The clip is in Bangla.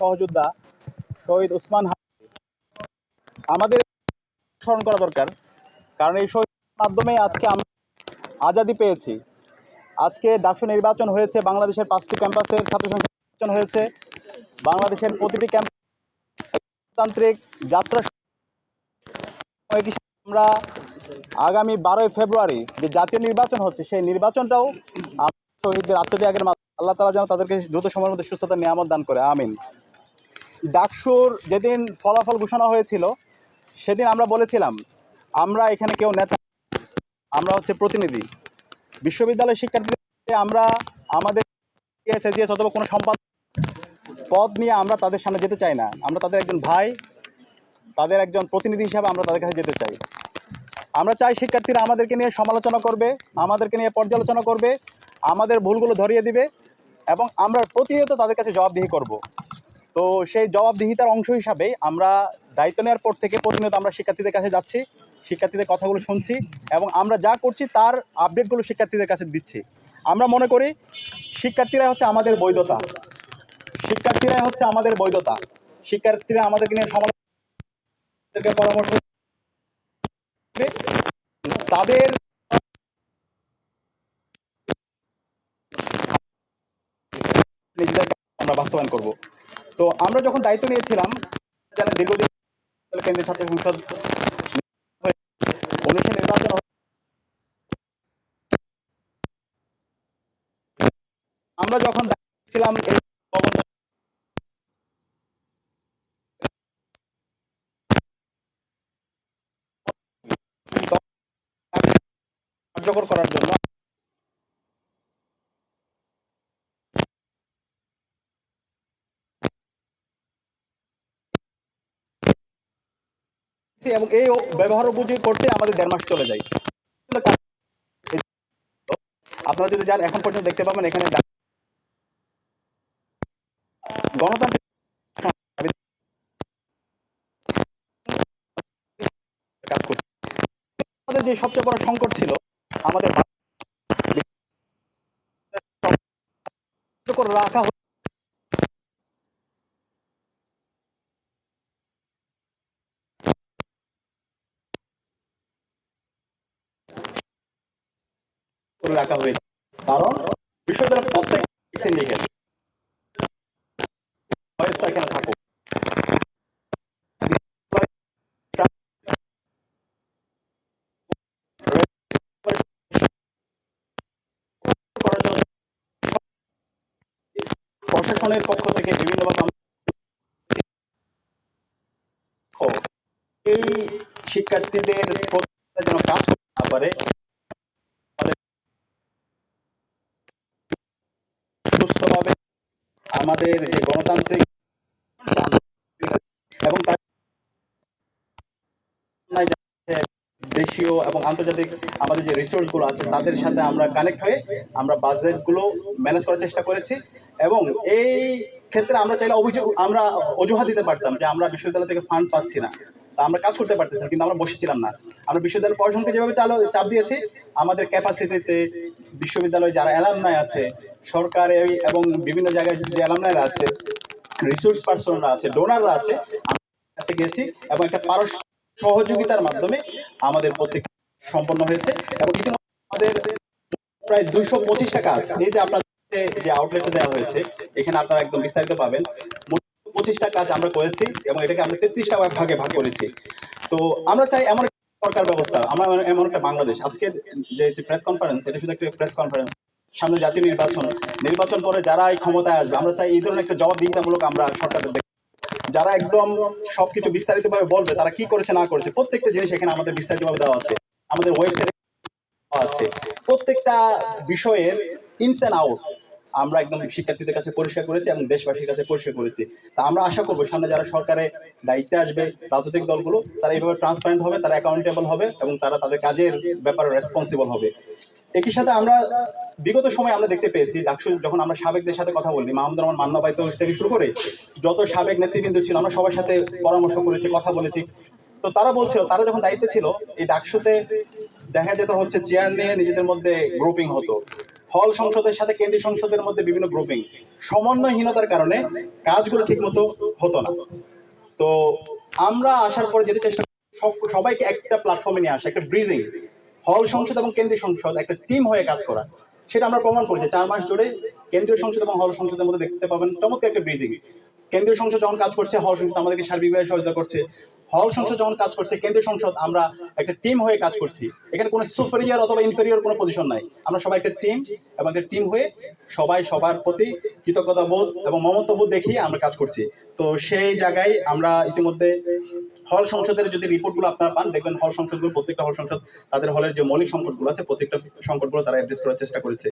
সহযোদ্ধা শহীদ উসমান আমাদের স্মরণ করা দরকার, কারণ এই শহীদ মাধ্যমে আজকে আমরা আজাদি পেয়েছি। আজকে ডাকসু নির্বাচন হয়েছে, বাংলাদেশের পাঁচটি ক্যাম্পাসের ছাত্র সংসদ নির্বাচন হয়েছে। বাংলাদেশের প্রতিটি ক্যাম্প তান্ত্রিক যাত্রা আমরা আগামী বারোই ফেব্রুয়ারি যে জাতীয় নির্বাচন হচ্ছে, সেই নির্বাচনটাও শহীদদের আত্মত্যাগের মাধ্যমে আল্লাহ তালা যেন তাদেরকে দ্রুত সময়ের মধ্যে সুস্থতা নিয়ামত দান করে, আমিন। ডাকসুর যেদিন ফলাফল ঘোষণা হয়েছিল, সেদিন আমরা বলেছিলাম, আমরা এখানে কেউ নেতা, আমরা হচ্ছে প্রতিনিধি। বিশ্ববিদ্যালয়ের শিক্ষার্থীদের আমরা, আমাদের অথবা কোনো সম্পাদ, পদ নিয়ে আমরা তাদের সামনে যেতে চাই না। আমরা তাদের একজন ভাই, তাদের একজন প্রতিনিধি হিসাবে আমরা তাদের কাছে যেতে চাই। আমরা চাই শিক্ষার্থীরা আমাদেরকে নিয়ে সমালোচনা করবে, আমাদেরকে নিয়ে পর্যালোচনা করবে, আমাদের ভুলগুলো ধরিয়ে দিবে এবং আমরা প্রতিনিয়ত তাদের কাছে জবাবদিহি করব। তো সেই জবাবদিহিতার অংশ হিসাবেই আমরা দায়িত্ব নেওয়ার পর থেকে প্রতিনিয়ত আমরা শিক্ষার্থীদের কাছে যাচ্ছি, শিক্ষার্থীদের কথাগুলো শুনছি এবং আমরা যা করছি তার আপডেটগুলো শিক্ষার্থীদের কাছে দিচ্ছি। আমরা মনে করি শিক্ষার্থীরা হচ্ছে আমাদের বৈধতা। শিক্ষার্থীরাই হচ্ছে আমাদের বৈধতা। শিক্ষার্থীরা আমাদেরকে নিয়ে সমালোচনা পরামর্শ। তাদের আমরা বাস্তবায়ন করব। তো আমরা যখন দায়িত্ব নিয়েছিলাম জানেন দীর্ঘদিন সংসদ নির্বাচন আমরা যখন ছিলাম কার্যকর করার জন্য এবং এই ব্যবহার উপযোগী করতে আমাদের দেড় মাস চলে যায়। আপনারা যদি যান, এখন পর্যন্ত দেখতে পাবেন এখানে গণতান্ত্রিক আমাদের যে সবচেয়ে বড় সংকট ছিল, আমাদের রাখা করে রাখা হয়েছে। কারণ বিশ্ববিদ্যালয়ের প্রত্যেক সিন্ডিকেট। প্রশাসনের পক্ষ থেকে আমরা- এই শিক্ষার্থীদের যেন কাজ করতে না পারে তাদের সুস্থভাবে আমাদের গণতান্ত্রিক এবং দেশীয় এবং আন্তর্জাতিক আমাদের যে রিসোর্সগুলো আছে, তাদের সাথে আমরা কানেক্ট হয়ে আমরা বাজেটগুলো ম্যানেজ করার চেষ্টা করেছি এবং এই ক্ষেত্রে আমরা চাইলে অভিযোগ, আমরা অজুহাত দিতে পারতাম যে আমরা বিশ্ববিদ্যালয় থেকে ফান্ড পাচ্ছি না। আমরা কাজ করতে পারতেছি কিন্তু আমরা বসেছিলাম না। আমরা বিশ্ববিদ্যালয় প্রশাসনকে যেভাবে চালো, চাপ দিয়েছি, আমাদের ক্যাপাসিটিতে বিশ্ববিদ্যালয়ে যারা অ্যালামনাই আছে, সরকার এবং বিভিন্ন জায়গায় যে অ্যালামনাইরা আছে রিসোর্স পার্সনরা আছে ডোনাররা আছে কাছে গিয়েছি এবং একটা পারস্পরিক সহযোগিতার মাধ্যমে আমাদের প্রত্যেক সম্পন্ন হয়েছে এবং আমাদের প্রায় দুইশো পঁচিশটা কাজ। এই যে আপনার যে আউটলেটে দেওয়া হয়েছে, এখানে আপনারা একদম বিস্তারিত পাবেন। পঁচিশটা কাজ আমরা করেছি এবং এটাকে আমরা তেত্রিশটা ভাগে ভাগ করেছি। তো আমরা চাই এমন সরকার ব্যবস্থা। আমরা এমন একটা বাংলাদেশ। আজকের যে প্রেস কনফারেন্স এটা শুধু একটা প্রেস কনফারেন্স সামনে জাতীয় নির্বাচন। নির্বাচন পরে যারা এই ক্ষমতায় আসবে, আমরা চাই এই ধরনের একটা জবাবদিহিতামূলক আমরা সরকারদের দেখব। যারা একদম সবকিছু বিস্তারিতভাবে বলবে, তারা কি করেছে, না করেছে, প্রত্যেকটা জিনিস এখানে আমাদের বিস্তারিতভাবে দেওয়া আছে। আমাদের ওয়েবসাইটে আছে। প্রত্যেকটা বিষয়ের ইনস অ্যান্ড আউট আমরা একদম শিক্ষার্থীদের কাছে পরিষ্কার করেছি এবং দেশবাসীর কাছে পরিষ্কার করেছি। তা আমরা আশা করব সামনে যারা সরকারে দায়িত্বে আসবে, রাজনৈতিক দলগুলো, তারা এইভাবে ট্রান্সপারেন্ট হবে, তারা অ্যাকাউন্টেবল হবে এবং তারা তাদের কাজের ব্যাপারে রেসপন্সিবল হবে। একই সাথে আমরা বিগত সময় আমরা দেখতে পেয়েছি, ডাকসু যখন আমরা সাবেকদের সাথে কথা বলি মাহমুদ রহমান, মান্না ভাই থেকে শুরু করে যত সাবেক নেতৃবৃন্দ ছিল, আমরা সবার সাথে পরামর্শ করেছি, কথা বলেছি। তো তারা বলছিল, তারা যখন দায়িত্বে ছিল, এই ডাকসুতে দেখা যেত হচ্ছে চেয়ার নিয়ে নিজেদের মধ্যে গ্রুপিং হতো। হল সংসদের সাথে কেন্দ্রীয় সংসদের মধ্যে বিভিন্ন গ্রুপিং সমন্বয়হীনতার কারণে কাজগুলো ঠিকমতো হতো না। তো আমরা আসার পরে যেতে চেষ্টা সব- সবাইকে একটা প্ল্যাটফর্মে নিয়ে আসা, একটা ব্রিজিং হল সংসদ এবং কেন্দ্রীয় সংসদ একটা টিম হয়ে কাজ করা, সেটা আমরা প্রমাণ করেছি। চার মাস ধরে কেন্দ্রীয় সংসদ এবং হল সংসদের মধ্যে দেখতে পাবেন চমৎকার একটা ব্রিজিং কেন্দ্রীয় সংসদ যখন কাজ করছে, হল সংসদ আমাদেরকে সার্বিকভাবে সহযোগিতা করছে। হল সংসদ যখন কাজ করছে, কেন্দ্রীয় সংসদ, আমরা একটা টিম হয়ে কাজ করছি। এখানে কোনো সুপেরিয়র অথবা ইনফেরিয়ার কোনো পজিশন নাই। আমরা সবাই একটা টিম এবং একটা টিম হয়ে সবাই সবার প্রতি কৃতজ্ঞতা বোধ এবং মমত্ববোধ দেখিয়ে আমরা কাজ করছি। তো সেই জায়গায় আমরা ইতিমধ্যে হল সংসদের যদি রিপোর্টগুলো আপনারা পান, দেখবেন হল সংসদগুলো, প্রত্যেকটা হল সংসদ তাদের হলের যে মৌলিক সংকটগুলো আছে, প্রত্যেকটা সংকটগুলো তারা অ্যাড্রেস করার চেষ্টা করেছে।